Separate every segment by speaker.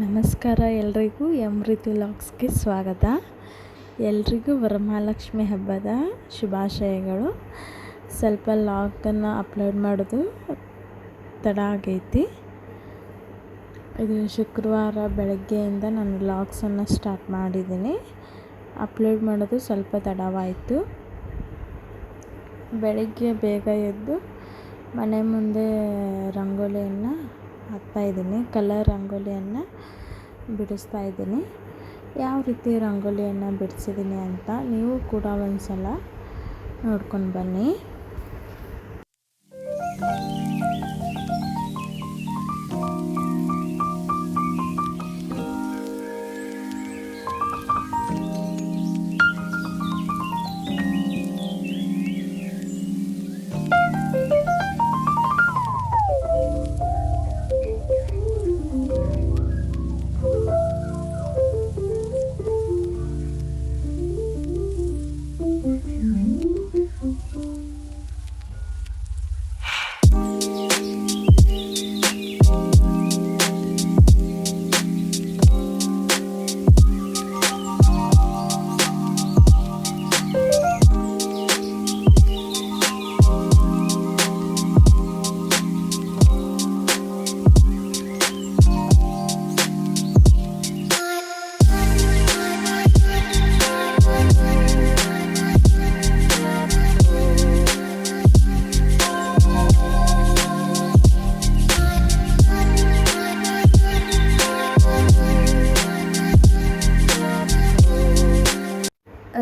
Speaker 1: ನಮಸ್ಕಾರ ಎಲ್ರಿಗೂ ಎಂ ರಿತು ಲಾಗ್ಸ್ಗೆ ಸ್ವಾಗತ. ಎಲ್ರಿಗೂ ವರಮಹಾಲಕ್ಷ್ಮಿ ಹಬ್ಬದ ಶುಭಾಶಯಗಳು. ಸ್ವಲ್ಪ ಲಾಕನ್ನು ಅಪ್ಲೋಡ್ ಮಾಡೋದು ತಡ ಆಗೈತಿ. ಇದು ಶುಕ್ರವಾರ ಬೆಳಗ್ಗೆಯಿಂದ ನಾನು ಲಾಗ್ಸನ್ನು ಸ್ಟಾರ್ಟ್ ಮಾಡಿದ್ದೀನಿ. ಅಪ್ಲೋಡ್ ಮಾಡೋದು ಸ್ವಲ್ಪ ತಡವಾಯಿತು. ಬೆಳಗ್ಗೆ ಬೇಗ ಎದ್ದು ಮನೆ ಮುಂದೆ ರಂಗೋಲಿಯನ್ನು ಹಾಕ್ತಾಯಿದ್ದೀನಿ ಕಲರ್ ರಂಗೋಲಿಯನ್ನು ಬಿಡಿಸ್ತಾ ಇದ್ದೀನಿ. ಯಾವ ರೀತಿ ರಂಗೋಲಿಯನ್ನು ಬಿಡಿಸಿದ್ದೀನಿ ಅಂತ ನೀವು ಕೂಡ ಒಂದು ಸಲ ನೋಡ್ಕೊಂಡು ಬನ್ನಿ.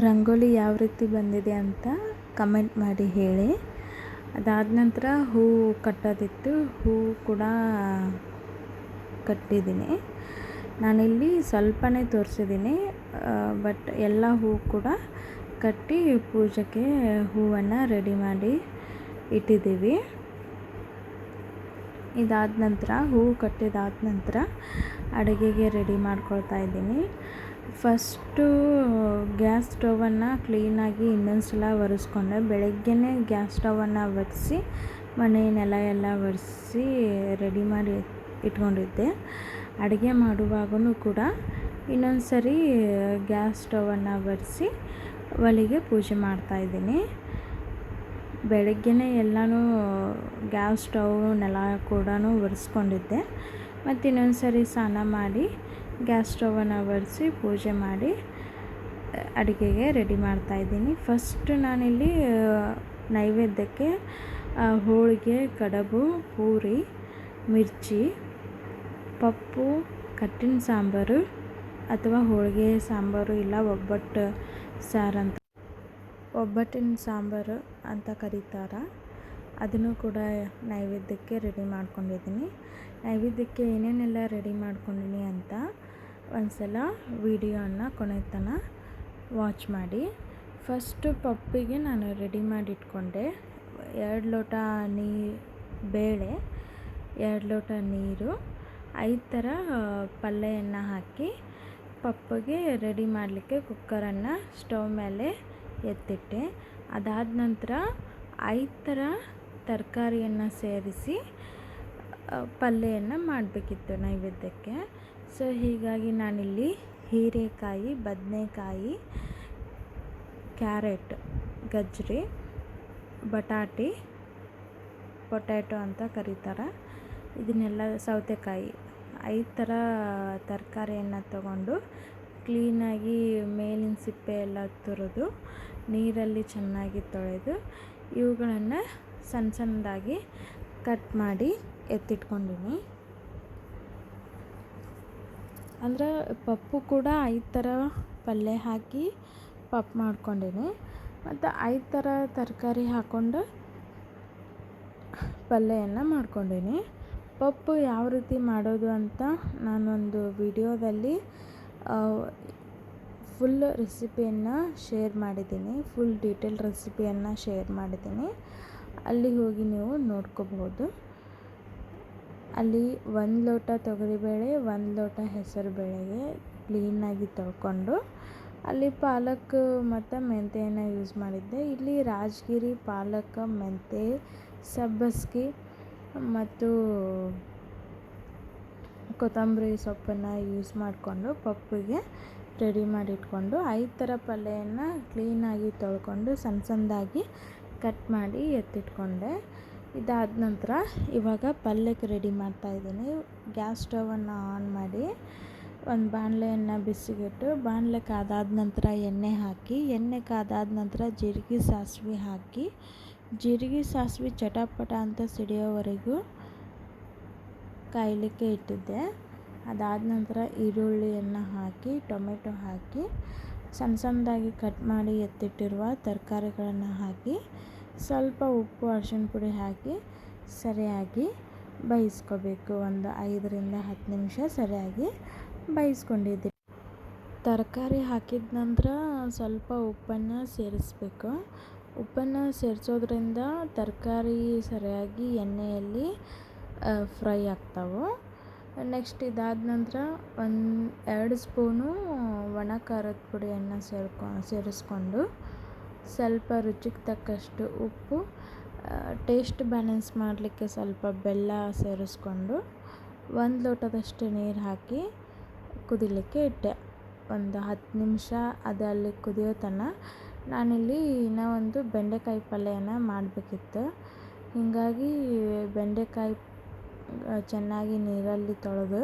Speaker 1: ರಂಗೋಲಿ ಯಾವ ರೀತಿ ಬಂದಿದೆ ಅಂತ ಕಮೆಂಟ್ ಮಾಡಿ ಹೇಳಿ. ಅದಾದ ನಂತರ ಹೂವು ಕಟ್ಟೋದಿತ್ತು. ಹೂವು ಕೂಡ ಕಟ್ಟಿದ್ದೀನಿ. ನಾನಿಲ್ಲಿ ಸ್ವಲ್ಪನೇ ತೋರಿಸಿದ್ದೀನಿ. ಬಟ್ ಎಲ್ಲ ಹೂವು ಕೂಡ ಕಟ್ಟಿ ಪೂಜೆಗೆ ಹೂವನ್ನು ರೆಡಿ ಮಾಡಿ ಇಟ್ಟಿದ್ದೀವಿ. ಇದಾದ ನಂತರ ಹೂವು ಕಟ್ಟಿದಾದ ನಂತರ ಅಡುಗೆಗೆ ರೆಡಿ ಮಾಡ್ಕೊಳ್ತಾ ಇದ್ದೀನಿ. ಫಸ್ಟು ಗ್ಯಾಸ್ ಸ್ಟವನ್ನು ಕ್ಲೀನಾಗಿ ಇನ್ನೊಂದು ಸಲ ಒರೆಸ್ಕೊಂಡೆ. ಬೆಳಗ್ಗೆನೇ ಗ್ಯಾಸ್ ಸ್ಟವನ್ನು ಒರೆಸಿ, ಮನೆ ನೆಲ ಎಲ್ಲ ಒರೆಸಿ ರೆಡಿ ಮಾಡಿ ಇಟ್ಕೊಂಡಿದ್ದೆ. ಅಡುಗೆ ಮಾಡುವಾಗೂ ಕೂಡ ಇನ್ನೊಂದು ಸರಿ ಗ್ಯಾಸ್ ಸ್ಟವನ್ನು ಒರೆಸಿ, ಒಲೆಗೆ ಪೂಜೆ ಮಾಡ್ತಾಯಿದ್ದೀನಿ ಬೆಳಗ್ಗೆನೇ ಎಲ್ಲನೂ ಗ್ಯಾಸ್ ಸ್ಟವ್ ನೆಲ ಕೂಡ ಒರೆಸ್ಕೊಂಡಿದ್ದೆ. ಮತ್ತು ಇನ್ನೊಂದು ಸರಿ ಸ್ನಾನ ಮಾಡಿ ಗ್ಯಾಸ್ ಸ್ಟವನ್ನು ಒರೆಸಿ ಪೂಜೆ ಮಾಡಿ ಅಡುಗೆಗೆ ರೆಡಿ ಮಾಡ್ತಾಯಿದ್ದೀನಿ ಫಸ್ಟ್ ನಾನಿಲ್ಲಿ ನೈವೇದ್ಯಕ್ಕೆ ಹೋಳಿಗೆ, ಕಡಬು, ಪೂರಿ, ಮಿರ್ಚಿ, ಪಪ್ಪು, ಕಟ್ಟಿನ ಸಾಂಬಾರು ಅಥವಾ ಹೋಳಿಗೆ ಸಾಂಬಾರು ಇಲ್ಲ ಒಬ್ಬಟ್ಟು ಸಾರಂತ ಒಬ್ಬಟ್ಟಿನ ಸಾಂಬಾರು ಅಂತ ಕರೀತಾರೆ. ಅದನ್ನು ಕೂಡ ನೈವೇದ್ಯಕ್ಕೆ ರೆಡಿ ಮಾಡ್ಕೊಂಡಿದ್ದೀನಿ. ನೈವೇದ್ಯಕ್ಕೆ ಏನೇನೆಲ್ಲ ರೆಡಿ ಮಾಡ್ಕೊಂಡಿನಿ ಅಂತ ಒಂದು ಸಲ ವಿಡಿಯೋನ ಕೊನೆ ತನಕ ವಾಚ್ ಮಾಡಿ. ಫಸ್ಟು ಪಪ್ಪಿಗೆ ನಾನು ರೆಡಿ ಮಾಡಿ ಇಟ್ಕೊಂಡೆ ಎರಡು ಲೋಟ ನೀ, ಬೇಳೆ, ಎರಡು ಲೋಟ ನೀರು, ಐದು ಥರ ಪಲ್ಯವನ್ನು ಹಾಕಿ ಪಪ್ಪಿಗೆ ರೆಡಿ ಮಾಡಲಿಕ್ಕೆ ಕುಕ್ಕರನ್ನು ಸ್ಟವ್ ಮೇಲೆ ಎತ್ತಿಟ್ಟೆ. ಅದಾದ ನಂತರ ಐದು ಥರ ತರಕಾರಿಯನ್ನು ಸೇರಿಸಿ ಪಲ್ಯವನ್ನು ಮಾಡಬೇಕಿತ್ತು ನೈವೇದ್ಯಕ್ಕೆ. ಸೊ, ಹೀಗಾಗಿ ನಾನಿಲ್ಲಿ ಹೀರೆಕಾಯಿ, ಬದನೆಕಾಯಿ, ಕ್ಯಾರೆಟ್, ಗಜ್ಜರಿ, ಬಟಾಟಿ, ಪೊಟ್ಯಾಟೊ ಅಂತ ಕರೀತಾರೆ. ಇದನ್ನೆಲ್ಲ ಸೌತೆಕಾಯಿ ಐದು ಥರ ತರಕಾರಿಯನ್ನು ತಗೊಂಡು ಕ್ಲೀನಾಗಿ ಮೇಲಿನ ಸಿಪ್ಪೆ ಎಲ್ಲ ತುರಿದು ನೀರಲ್ಲಿ ಚೆನ್ನಾಗಿ ತೊಳೆದು ಇವುಗಳನ್ನು ಸಣ್ಣ ಸಣ್ಣದಾಗಿ ಕಟ್ ಮಾಡಿ ಎತ್ತಿಟ್ಕೊಂಡಿನಿ. ಅಂದರೆ ಪಪ್ಪು ಕೂಡ ಐದು ಥರ ಪಲ್ಯ ಹಾಕಿ ಪಪ್ಪು ಮಾಡ್ಕೊಂಡಿನಿ. ಮತ್ತು ಐದು ಥರ ತರಕಾರಿ ಹಾಕ್ಕೊಂಡು ಪಲ್ಯವನ್ನು ಮಾಡ್ಕೊಂಡಿನಿ. ಪಪ್ಪು ಯಾವ ರೀತಿ ಮಾಡೋದು ಅಂತ ನಾನೊಂದು ವಿಡಿಯೋದಲ್ಲಿ ಫುಲ್ ರೆಸಿಪಿಯನ್ನು ಶೇರ್ ಮಾಡಿದ್ದೀನಿ. ಫುಲ್ ಡೀಟೇಲ್ ರೆಸಿಪಿಯನ್ನು ಶೇರ್ ಮಾಡಿದ್ದೀನಿ. ಅಲ್ಲಿ ಹೋಗಿ ನೀವು ನೋಡ್ಕೋಬಹುದು. ಅಲ್ಲಿ ಒಂದು ಲೋಟ ತೊಗರಿಬೇಳೆ, ಒಂದು ಲೋಟ ಹೆಸರು ಬೇಳೆಗೆ ಕ್ಲೀನಾಗಿ ತೊಳ್ಕೊಂಡು, ಅಲ್ಲಿ ಪಾಲಕ್ ಮತ್ತು ಮೆಂತೆಯನ್ನು ಯೂಸ್ ಮಾಡಿದ್ದೆ. ಇಲ್ಲಿ ರಾಜಗಿರಿ, ಪಾಲಕ್, ಮೆಂತೆ, ಸಬ್ಬಸ್ಗಿ ಮತ್ತು ಕೊತ್ತಂಬರಿ ಸೊಪ್ಪನ್ನು ಯೂಸ್ ಮಾಡಿಕೊಂಡು ಪಪ್ಪಿಗೆ ರೆಡಿ ಮಾಡಿ ಇಟ್ಕೊಂಡು ಐದು ಥರ ಪಲ್ಯವನ್ನು ಕ್ಲೀನಾಗಿ ತೊಳ್ಕೊಂಡು ಸಣ್ಣ ಸಣ್ಣದಾಗಿ ಕಟ್ ಮಾಡಿ ಎತ್ತಿಟ್ಕೊಂಡೆ. ಇದಾದ ನಂತರ ಇವಾಗ ಪಲ್ಯಕ್ಕೆ ರೆಡಿ ಮಾಡ್ತಾಯಿದ್ದೀನಿ ಗ್ಯಾಸ್ ಸ್ಟವನ್ನು ಆನ್ ಮಾಡಿ ಒಂದು ಬಾಣಲೆಯನ್ನು ಬಿಸಿಗಿಟ್ಟು ಬಾಣಲೆ ಕಾದಾದ ನಂತರ ಎಣ್ಣೆ ಹಾಕಿ, ಎಣ್ಣೆ ಕಾದಾದ ನಂತರ ಜೀರಿಗೆ ಸಾಸಿವೆ ಹಾಕಿ, ಜೀರಿಗೆ ಸಾಸಿವೆ ಚಟಪಟ ಅಂತ ಸಿಡಿಯೋವರೆಗೂ ಕಾಯಲಿಕ್ಕೆ ಇಟ್ಟಿದ್ದೆ. ಅದಾದ ನಂತರ ಈರುಳ್ಳಿಯನ್ನು ಹಾಕಿ, ಟೊಮೆಟೊ ಹಾಕಿ, ಸಣ್ಣ ಸಣ್ಣದಾಗಿ ಕಟ್ ಮಾಡಿ ಎತ್ತಿಟ್ಟಿರುವ ತರಕಾರಿಗಳನ್ನು ಹಾಕಿ, ಸ್ವಲ್ಪ ಉಪ್ಪು ಅರಶಿನ ಪುಡಿ ಹಾಕಿ ಸರಿಯಾಗಿ ಬೇಯಿಸ್ಕೋಬೇಕು. ಒಂದು ಐದರಿಂದ ಹತ್ತು ನಿಮಿಷ ಸರಿಯಾಗಿ ಬೇಯಿಸ್ಕೊಂಡಿದ್ದೆ ತರಕಾರಿ ಹಾಕಿದ ನಂತರ ಸ್ವಲ್ಪ ಉಪ್ಪನ್ನು ಸೇರಿಸ್ಬೇಕು. ಉಪ್ಪನ್ನು ಸೇರಿಸೋದ್ರಿಂದ ತರಕಾರಿ ಸರಿಯಾಗಿ ಎಣ್ಣೆಯಲ್ಲಿ ಫ್ರೈ ಆಗ್ತಾವೆ. ನೆಕ್ಸ್ಟ್ ಇದಾದ ನಂತರ ಒಂದು ಎರಡು ಸ್ಪೂನು ಒಣ ಖಾರದ ಪುಡಿಯನ್ನು ಸೇರ್ಕೊ, ಸೇರಿಸ್ಕೊಂಡು ಸ್ವಲ್ಪ ರುಚಿಗೆ ತಕ್ಕಷ್ಟು ಉಪ್ಪು ಟೇಸ್ಟ್ ಬ್ಯಾಲೆನ್ಸ್ ಮಾಡಲಿಕ್ಕೆ ಸ್ವಲ್ಪ ಬೆಲ್ಲ ಸೇರಿಸ್ಕೊಂಡು ಒಂದು ಲೋಟದಷ್ಟು ನೀರು ಹಾಕಿ ಕುದಿಲಿಕ್ಕೆ ಇಟ್ಟೆ. ಒಂದು ಹತ್ತು ನಿಮಿಷ ಅದು ಅಲ್ಲಿ ಕುದಿಯೋ ತನಕ ನಾನಿಲ್ಲಿ ಇನ್ನೂ ಒಂದು ಬೆಂಡೆಕಾಯಿ ಪಲ್ಯನ ಮಾಡಬೇಕಿತ್ತು. ಹೀಗಾಗಿ ಬೆಂಡೆಕಾಯಿ ಚೆನ್ನಾಗಿ ನೀರಲ್ಲಿ ತೊಳೆದು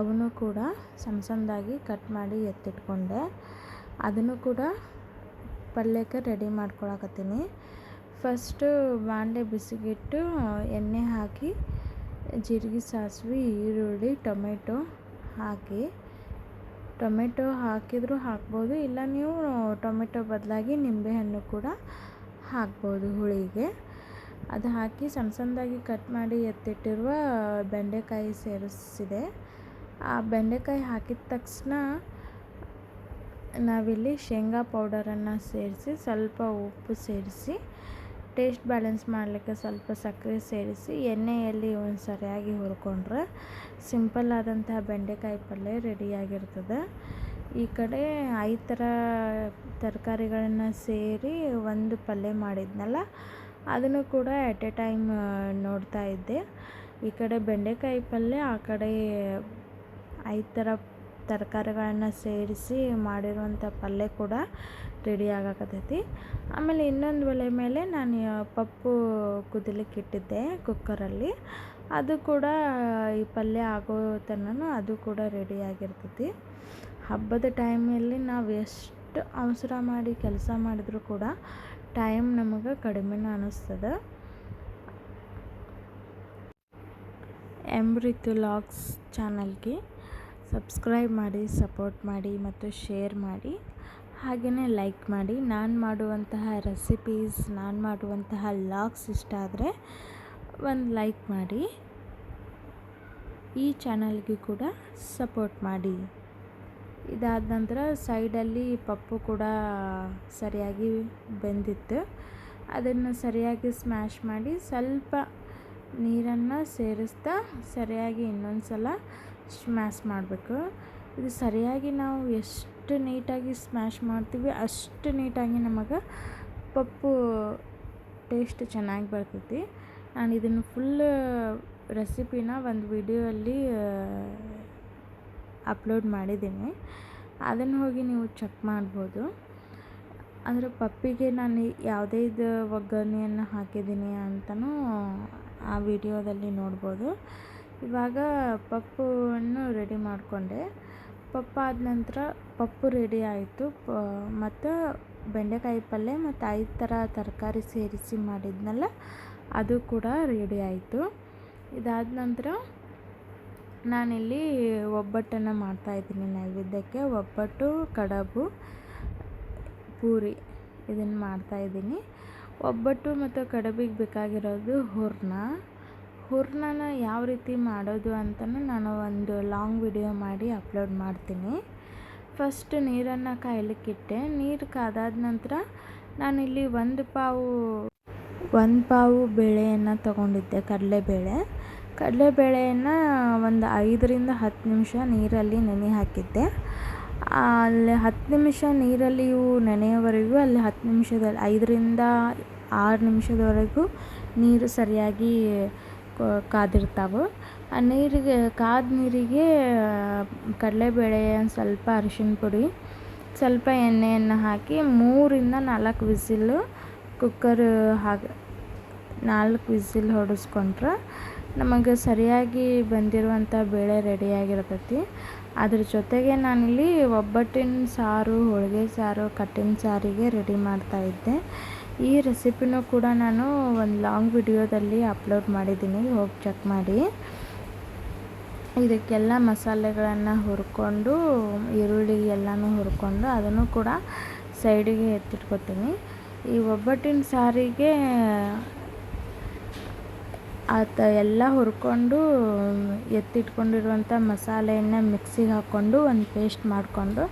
Speaker 1: ಅವನು ಕೂಡ ಸಣ್ಣ ಸಣ್ಣದಾಗಿ ಕಟ್ ಮಾಡಿ ಎತ್ತಿಟ್ಕೊಂಡೆ. ಅದನ್ನು ಕೂಡ ಪಲ್ಯಕ್ಕೆ ರೆಡಿ ಮಾಡ್ಕೊಳಕತ್ತೀನಿ. ಫಸ್ಟು ಬಾಣಲೆ ಬಿಸಿಗಿಟ್ಟು ಎಣ್ಣೆ ಹಾಕಿ, ಜೀರಿಗೆ ಸಾಸಿವೆ, ಈರುಳ್ಳಿ, ಟೊಮೆಟೊ ಹಾಕಿ. ಟೊಮೆಟೊ ಹಾಕಿದರೂ ಹಾಕ್ಬೋದು, ಇಲ್ಲ ನೀವು ಟೊಮೆಟೊ ಬದಲಾಗಿ ನಿಂಬೆಹಣ್ಣು ಕೂಡ ಹಾಕ್ಬೋದು ಹುಳಿಗೆ. ಅದು ಹಾಕಿ ಸಣ್ಣ ಸಣ್ಣದಾಗಿ ಕಟ್ ಮಾಡಿ ಎತ್ತಿಟ್ಟಿರುವ ಬೆಂಡೆಕಾಯಿ ಸೇರಿಸಿದೆ. ಆ ಬೆಂಡೆಕಾಯಿ ಹಾಕಿದ ತಕ್ಷಣ ನಾವಿಲ್ಲಿ ಶೇಂಗಾ ಪೌಡರನ್ನು ಸೇರಿಸಿ, ಸ್ವಲ್ಪ ಉಪ್ಪು ಸೇರಿಸಿ, ಟೇಸ್ಟ್ ಬ್ಯಾಲೆನ್ಸ್ ಮಾಡಲಿಕ್ಕೆ ಸ್ವಲ್ಪ ಸಕ್ಕರೆ ಸೇರಿಸಿ, ಎಣ್ಣೆಯಲ್ಲಿ ಒಂದು ಸರಿಯಾಗಿ ಹುರ್ಕೊಂಡ್ರೆ ಸಿಂಪಲ್ ಆದಂತಹ ಬೆಂಡೆಕಾಯಿ ಪಲ್ಯ ರೆಡಿಯಾಗಿರ್ತದೆ. ಈ ಕಡೆ ಐದು ಥರ ತರಕಾರಿಗಳನ್ನು ಸೇರಿ ಒಂದು ಪಲ್ಯ ಮಾಡಿದ್ನಲ್ಲ ಅದನ್ನು ಕೂಡ ಎಟ್ ಎ ಟೈಮ್ ನೋಡ್ತಾ ಇದ್ದೆ. ಈ ಕಡೆ ಬೆಂಡೆಕಾಯಿ ಪಲ್ಯ, ಆ ಕಡೆ ಐದು ಥರ ತರಕಾರಿಗಳನ್ನ ಸೇರಿಸಿ ಮಾಡಿರುವಂಥ ಪಲ್ಯ ಕೂಡ ರೆಡಿ ಆಗಾಕತ್ತೈತಿ. ಆಮೇಲೆ ಇನ್ನೊಂದು ಒಲೆ ಮೇಲೆ ನಾನು ಪಪ್ಪು ಕುದಿಲಿಕ್ಕೆ ಇಟ್ಟಿದ್ದೆ ಕುಕ್ಕರಲ್ಲಿ. ಅದು ಕೂಡ ಈ ಪಲ್ಯ ಆಗೋ ಅದು ಕೂಡ ರೆಡಿ ಆಗಿರ್ತೈತಿ. ಹಬ್ಬದ ಟೈಮಲ್ಲಿ ನಾವು ಎಷ್ಟು ಅವಸರ ಮಾಡಿ ಕೆಲಸ ಮಾಡಿದರೂ ಕೂಡ ಟೈಮ್ ನಮಗೆ ಕಡಿಮೆನ ಅನ್ನಿಸ್ತದೆ ಎಂಬ್ರಿತು ಲಾಗ್ಸ್ ಚಾನಲ್ಗೆ ಸಬ್ಸ್ಕ್ರೈಬ್ ಮಾಡಿ, ಸಪೋರ್ಟ್ ಮಾಡಿ ಮತ್ತು ಶೇರ್ ಮಾಡಿ. ಹಾಗೆಯೇ ಲೈಕ್ ಮಾಡಿ. ನಾನು ಮಾಡುವಂತಹ ರೆಸಿಪೀಸ್, ನಾನು ಮಾಡುವಂತಹ ಲಾಗ್ಸ್ ಇಷ್ಟ ಆದರೆ ಒಂದು ಲೈಕ್ ಮಾಡಿ. ಈ ಚಾನಲ್ಗೆ ಕೂಡ ಸಪೋರ್ಟ್ ಮಾಡಿ. ಇದಾದ ನಂತರ ಸೈಡಲ್ಲಿ ಪಪ್ಪು ಕೂಡ ಸರಿಯಾಗಿ ಬೆಂದಿತ್ತು. ಅದನ್ನು ಸರಿಯಾಗಿ ಸ್ಮ್ಯಾಶ್ ಮಾಡಿ ಸ್ವಲ್ಪ ನೀರನ್ನು ಸೇರಿಸ್ತಾ ಸರಿಯಾಗಿ ಇನ್ನೊಂದು ಸಲ ಸ್ಮ್ಯಾಶ್ ಮಾಡಬೇಕು. ಇದು ಸರಿಯಾಗಿ ನಾವು ಎಷ್ಟು ನೀಟಾಗಿ ಸ್ಮ್ಯಾಶ್ ಮಾಡ್ತೀವಿ ಅಷ್ಟು ನೀಟಾಗಿ ನಮಗೆ ಪಪ್ಪು ಟೇಸ್ಟ್ ಚೆನ್ನಾಗಿ ಬರ್ತೈತಿ. ನಾನು ಇದನ್ನು ಫುಲ್ ರೆಸಿಪಿನ ಒಂದು ವಿಡಿಯೋಲ್ಲಿ ಅಪ್ಲೋಡ್ ಮಾಡಿದ್ದೀನಿ. ಅದನ್ನು ಹೋಗಿ ನೀವು ಚೆಕ್ ಮಾಡ್ಬೋದು. ಅಂದರೆ ಪಪ್ಪಿಗೆ ನಾನು ಯಾವುದೇ ಇದು ಒಗ್ಗರಣೆಯನ್ನು ಹಾಕಿದ್ದೀನಿ ಅಂತಲೂ ಆ ವಿಡಿಯೋದಲ್ಲಿ ನೋಡ್ಬೋದು. ಇವಾಗ ಪಪ್ಪನ್ನು ರೆಡಿ ಮಾಡಿಕೊಂಡೆ. ಪಪ್ಪು ಆದ ನಂತರ ಪಪ್ಪು ರೆಡಿ ಆಯಿತು. ಪ, ಮತ್ತು ಬೆಂಡೆಕಾಯಿ ಪಲ್ಯ ಮತ್ತು ಐದು ಥರ ತರಕಾರಿ ಸೇರಿಸಿ ಮಾಡಿದ್ನಲ್ಲ, ಅದು ಕೂಡ ರೆಡಿ ಆಯಿತು. ಇದಾದ ನಂತರ ನಾನಿಲ್ಲಿ ಒಬ್ಬಟ್ಟನ್ನು ಮಾಡ್ತಾಯಿದ್ದೀನಿ ನೈವೇದ್ಯಕ್ಕೆ. ಒಬ್ಬಟ್ಟು, ಕಡಬು, ಪೂರಿ ಇದನ್ನು ಮಾಡ್ತಾಯಿದ್ದೀನಿ ಒಬ್ಬಟ್ಟು ಮತ್ತು ಕಡುಬಿಗೆ ಬೇಕಾಗಿರೋದು ಹೂರಣ. ಹೂರಣನ ಯಾವ ರೀತಿ ಮಾಡೋದು ಅಂತಲೂ ನಾನು ಒಂದು ಲಾಂಗ್ ವಿಡಿಯೋ ಮಾಡಿ ಅಪ್ಲೋಡ್ ಮಾಡ್ತೀನಿ. ಫಸ್ಟ್ ನೀರನ್ನು ಕಾಯಲಿಕ್ಕಿಟ್ಟೆ ನೀರು ಕಾದಾದ ನಂತರ ನಾನಿಲ್ಲಿ ಒಂದು ಪಾವು ಒಂದು ಪಾವು ಬೇಳೆಯನ್ನು ತೊಗೊಂಡಿದ್ದೆ ಕಡಲೆಬೇಳೆ. ಕಡಲೆಬೇಳೆಯನ್ನು ಒಂದು ಐದರಿಂದ ಹತ್ತು ನಿಮಿಷ ನೀರಲ್ಲಿ ನೆನೆ ಹಾಕಿದ್ದೆ. ಅಲ್ಲಿ ಹತ್ತು ನಿಮಿಷ ನೀರಲ್ಲಿ ಇವು ನೆನೆಯವರೆಗೂ ಅಲ್ಲಿ ಹತ್ತು ನಿಮಿಷದಲ್ಲಿ ಐದರಿಂದ ಆರು ನಿಮಿಷದವರೆಗೂ ನೀರು ಸರಿಯಾಗಿ ಕಾದಿರ್ತಾವೆ. ಆ ನೀರಿಗೆ ಕಾದ ನೀರಿಗೆ ಕಡಲೆಬೇಳೆ ಸ್ವಲ್ಪ ಅರಿಶಿನ ಪುಡಿ, ಸ್ವಲ್ಪ ಎಣ್ಣೆಯನ್ನು ಹಾಕಿ ಮೂರಿಂದ ನಾಲ್ಕು ವಿಸಿಲು ಕುಕ್ಕರ್ ಹಾಕಿ ನಾಲ್ಕು ವಿಸಿಲ್ ಹೊಡೆಸ್ಕೊಂಡ್ರೆ ನಮಗೆ ಸರಿಯಾಗಿ ಬಂದಿರುವಂಥ ಬೇಳೆ ರೆಡಿಯಾಗಿರ್ತೈತಿ. ಅದ್ರ ಜೊತೆಗೆ ನಾನಿಲ್ಲಿ ಒಬ್ಬಟ್ಟಿನ ಸಾರು, ಹೋಳಿಗೆ ಸಾರು, ಕಟ್ಟಿನ ಸಾರಿಗೆ ರೆಡಿ ಮಾಡ್ತಾ ಇದ್ದೆ. ಈ ರೆಸಿಪಿನೂ ಕೂಡ ನಾನು ಒಂದು ಲಾಂಗ್ ವಿಡಿಯೋದಲ್ಲಿ ಅಪ್ಲೋಡ್ ಮಾಡಿದ್ದೀನಿ, ಹೋಗಿ ಚೆಕ್ ಮಾಡಿ. ಇದಕ್ಕೆಲ್ಲ ಮಸಾಲೆಗಳನ್ನು ಹುರ್ಕೊಂಡು, ಈರುಳ್ಳಿ ಎಲ್ಲನೂ ಹುರ್ಕೊಂಡು ಅದನ್ನು ಕೂಡ ಸೈಡಿಗೆ ಎತ್ತಿಟ್ಕೊತೀನಿ. ಈ ಒಬ್ಬಟ್ಟಿನ ಸಾರಿಗೆ ಆತ ಎಲ್ಲ ಹುರ್ಕೊಂಡು ಎತ್ತಿಟ್ಕೊಂಡಿರುವಂಥ ಮಸಾಲೆಯನ್ನು ಮಿಕ್ಸಿಗೆ ಹಾಕ್ಕೊಂಡು ಒಂದು ಪೇಸ್ಟ್ ಮಾಡಿಕೊಂಡು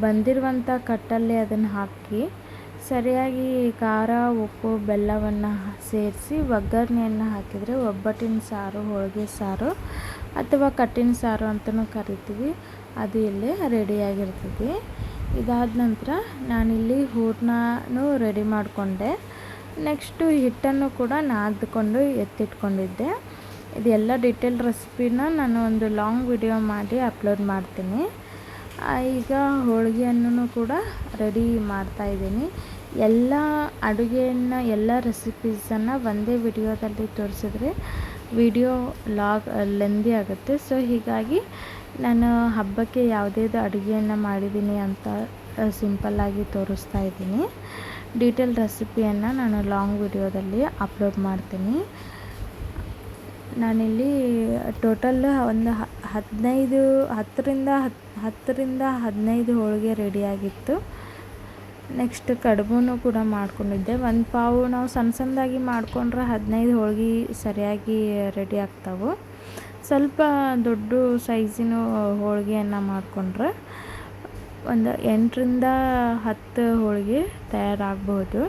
Speaker 1: ಬಂದಿರುವಂಥ ಕಟ್ಟಲ್ಲಿ ಅದನ್ನು ಹಾಕಿ ಸರಿಯಾಗಿ ಖಾರ, ಉಪ್ಪು, ಬೆಲ್ಲವನ್ನು ಸೇರಿಸಿ ಒಗ್ಗರಣೆಯನ್ನು ಹಾಕಿದರೆ ಒಬ್ಬಟ್ಟಿನ ಸಾರು, ಹೋಳಿಗೆ ಸಾರು ಅಥವಾ ಕಟ್ಟಿನ ಸಾರು ಅಂತಲೂ ಕರಿತೀವಿ. ಅದು ಇಲ್ಲೇ ರೆಡಿಯಾಗಿರ್ತದೆ. ಇದಾದ ನಂತರ ನಾನಿಲ್ಲಿ ಹೂರ್ಣನೂ ರೆಡಿ ಮಾಡಿಕೊಂಡೆ. ನೆಕ್ಸ್ಟು ಹಿಟ್ಟನ್ನು ಕೂಡ ನಾದ್ಕೊಂಡು ಎತ್ತಿಟ್ಕೊಂಡಿದ್ದೆ. ಇದೆಲ್ಲ ಡಿಟೇಲ್ ರೆಸಿಪಿನ ನಾನು ಒಂದು ಲಾಂಗ್ ವಿಡಿಯೋ ಮಾಡಿ ಅಪ್ಲೋಡ್ ಮಾಡ್ತೀನಿ. ಈಗ ಹೋಳಿಗೆಯನ್ನು ಕೂಡ ರೆಡಿ ಮಾಡ್ತಾಯಿದ್ದೀನಿ ಎಲ್ಲ ಅಡುಗೆಯನ್ನು, ಎಲ್ಲ ರೆಸಿಪೀಸನ್ನು ಒಂದೇ ವಿಡಿಯೋದಲ್ಲಿ ತೋರಿಸಿದ್ರೆ ವಿಡಿಯೋ ಲಾಗ್ ಲೆಂದಿ ಆಗುತ್ತೆ. ಸೊ ಹೀಗಾಗಿ ನಾನು ಹಬ್ಬಕ್ಕೆ ಯಾವುದೇ ಅಡುಗೆಯನ್ನು ಮಾಡಿದ್ದೀನಿ ಅಂತ ಸಿಂಪಲ್ಲಾಗಿ ತೋರಿಸ್ತಾ ಇದ್ದೀನಿ. ಡೀಟೇಲ್ ರೆಸಿಪಿಯನ್ನು ನಾನು ಲಾಂಗ್ ವಿಡಿಯೋದಲ್ಲಿ ಅಪ್ಲೋಡ್ ಮಾಡ್ತೀನಿ. ನಾನಿಲ್ಲಿ ಟೋಟಲ್ ಒಂದು ಹದಿನೈದು, ಹತ್ತರಿಂದ ಹತ್ತು ಹತ್ತರಿಂದ ಹದಿನೈದು ಹೋಳಿಗೆ ರೆಡಿಯಾಗಿತ್ತು ನೆಕ್ಸ್ಟ್ ಕಡುಬು ಕೂಡ ಮಾಡ್ಕೊಂಡಿದ್ದೆ. ಒಂದು ಪಾವು ನಾವು ಸಣ್ಣ ಸಣ್ಣದಾಗಿ ಮಾಡಿಕೊಂಡ್ರೆ ಹದಿನೈದು ಹೋಳಿಗೆ ಸರಿಯಾಗಿ ರೆಡಿ ಆಗ್ತಾವೆ. ಸ್ವಲ್ಪ ದೊಡ್ಡ ಸೈಜಿನ ಹೋಳಿಗೆಯನ್ನು ಮಾಡಿಕೊಂಡ್ರೆ ಒಂದು ಎಂಟರಿಂದ ಹತ್ತು ಹೋಳಿಗೆ ತಯಾರಾಗಬಹುದು.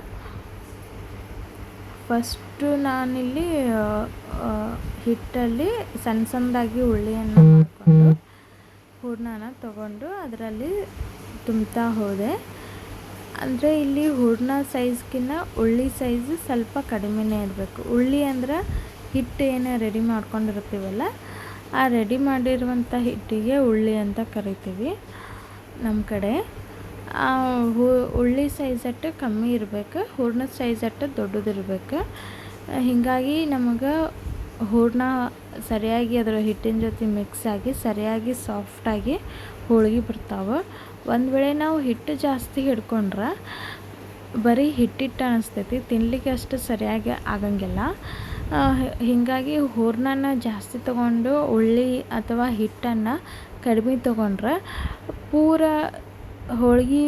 Speaker 1: ಫಸ್ಟು ನಾನಿಲ್ಲಿ ಹಿಟ್ಟಲ್ಲಿ ಸಣ್ಣ ಸಣ್ಣದಾಗಿ ಉಳ್ಳಿಯನ್ನು ಮಾಡಿಕೊಂಡು ಹೂರ್ಣನ ತಗೊಂಡು ಅದರಲ್ಲಿ ತುಂಬ್ತಾ ಹೋದೆ. ಅಂದರೆ ಇಲ್ಲಿ ಹೂರ್ಣ ಸೈಜ್ಗಿನ್ನ ಉಳ್ಳಿ ಸೈಜ್ ಸ್ವಲ್ಪ ಕಡಿಮೆನೇ ಇರಬೇಕು. ಉಳ್ಳಿ ಅಂದ್ರೆ ಹಿಟ್ಟು ಏನೇ ರೆಡಿ ಮಾಡ್ಕೊಂಡಿರ್ತೀವಲ್ಲ, ಆ ರೆಡಿ ಮಾಡಿರುವಂಥ ಹಿಟ್ಟಿಗೆ ಉಳ್ಳಿ ಅಂತ ಕರಿತೀವಿ. ನಮ್ಮ ಕಡೆ. ಹೂ ಉಳ್ಳಿ ಸೈಜ್ ಅಟ್ಟು ಕಮ್ಮಿ ಇರಬೇಕು. ಹೂರ್ಣದ ಸೈಜ್ ಅಟ್ಟು ದೊಡ್ಡದಿರ್ಬೇಕು ಹೀಗಾಗಿ ನಮಗೆ ಹೂರ್ಣ ಸರಿಯಾಗಿ ಅದರ ಹಿಟ್ಟಿನ ಜೊತೆ ಮಿಕ್ಸ್ ಆಗಿ, ಸರಿಯಾಗಿ ಸಾಫ್ಟಾಗಿ ಹೋಳಿಗೆ ಬರ್ತಾವೆ. ಒಂದು ವೇಳೆ ನಾವು ಹಿಟ್ಟು ಜಾಸ್ತಿ ಹಿಡ್ಕೊಂಡ್ರೆ ಬರೀ ಹಿಟ್ಟಿಟ್ಟು ಅನಿಸ್ತೈತಿ ತಿನ್ನಲಿಕ್ಕೆ ಅಷ್ಟು ಸರಿಯಾಗಿ ಆಗಂಗಿಲ್ಲ. ಹೀಗಾಗಿ ಹೂರ್ಣನ ಜಾಸ್ತಿ ತೊಗೊಂಡು ಉಳ್ಳಿ ಅಥವಾ ಹಿಟ್ಟನ್ನು ಕಡಿಮೆ ತೊಗೊಂಡ್ರೆ ಪೂರ ಹೋಳ್ಗೆ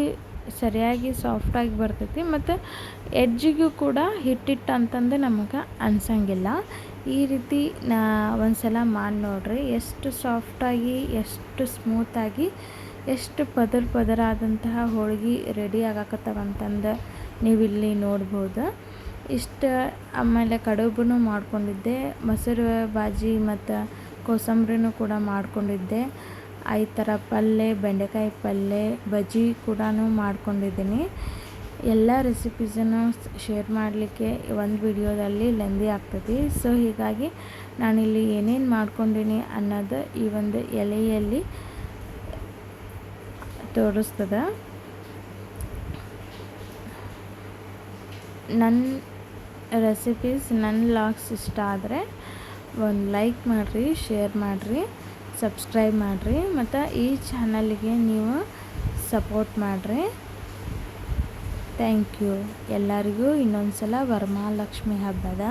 Speaker 1: ಸರಿಯಾಗಿ ಸಾಫ್ಟಾಗಿ ಬರ್ತೈತಿ ಮತ್ತು ಎಡ್ಜಿಗೂ ಕೂಡ ಹಿಟ್ಟಿಟ್ಟು ಅಂತಂದು ನಮಗೆ ಅನ್ಸಂಗಿಲ್ಲ. ಈ ರೀತಿ ನಾ ಒಂದು ಸಲ ಮಾಡಿ ನೋಡ್ರಿ. ಎಷ್ಟು ಸಾಫ್ಟಾಗಿ ಎಷ್ಟು ಸ್ಮೂತಾಗಿ ಎಷ್ಟು ಪದರ ಪದರಾದಂತಹ ಹೋಳಿಗೆ ರೆಡಿ ಆಗಕತ್ತವಂತಂದು ನೀವಿಲ್ಲಿ ನೋಡ್ಬೋದು. ಇಷ್ಟು, ಆಮೇಲೆ ಕಡುಬು ಮಾಡ್ಕೊಂಡಿದ್ದೆ, ಮೊಸರು, ಬಾಜಿ ಮತ್ತು ಕೋಸಂಬರಿನೂ ಕೂಡ ಮಾಡಿಕೊಂಡಿದ್ದೆ. ಐದು ಥರ ಪಲ್ಯ ಬೆಂಡೆಕಾಯಿ ಪಲ್ಯ ಬಜ್ಜಿ ಕೂಡ ಮಾಡ್ಕೊಂಡಿದ್ದೀನಿ. ಎಲ್ಲ ರೆಸಿಪೀಸನ್ನು ಶೇರ್ ಮಾಡಲಿಕ್ಕೆ ಒಂದು ವಿಡಿಯೋದಲ್ಲಿ ಲೆಂದಿ ಆಗ್ತದೆ. ಸೊ, ಹೀಗಾಗಿ ನಾನಿಲ್ಲಿ ಏನೇನು ಮಾಡ್ಕೊಂಡೀನಿ ಅನ್ನೋದು ಈ ಒಂದು ಎಲೆಯಲ್ಲಿ ತೋರಿಸ್ತದೆ. ನನ್ನ ರೆಸಿಪೀಸ್ ನನ್ನ ಲಾಗ್ಸ್ ಇಷ್ಟ ಆದರೆ ಒಂದು ಲೈಕ್ ಮಾಡಿರಿ ಶೇರ್ ಮಾಡಿರಿ ಸಬ್ಸ್ಕ್ರೈಬ್ ಮಾಡಿರಿ, ಮತ್ತು ಈ ಚಾನಲ್ಗೆ ನೀವು ಸಪೋರ್ಟ್ ಮಾಡಿರಿ. ಥ್ಯಾಂಕ್ ಯು ಎಲ್ಲರಿಗೂ ಇನ್ನೊಂದು ಸಲ ವರಮಹಾಲಕ್ಷ್ಮಿ ಹಬ್ಬದ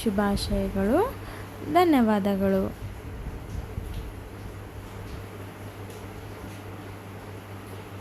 Speaker 1: ಶುಭಾಶಯಗಳು, ಧನ್ಯವಾದಗಳು.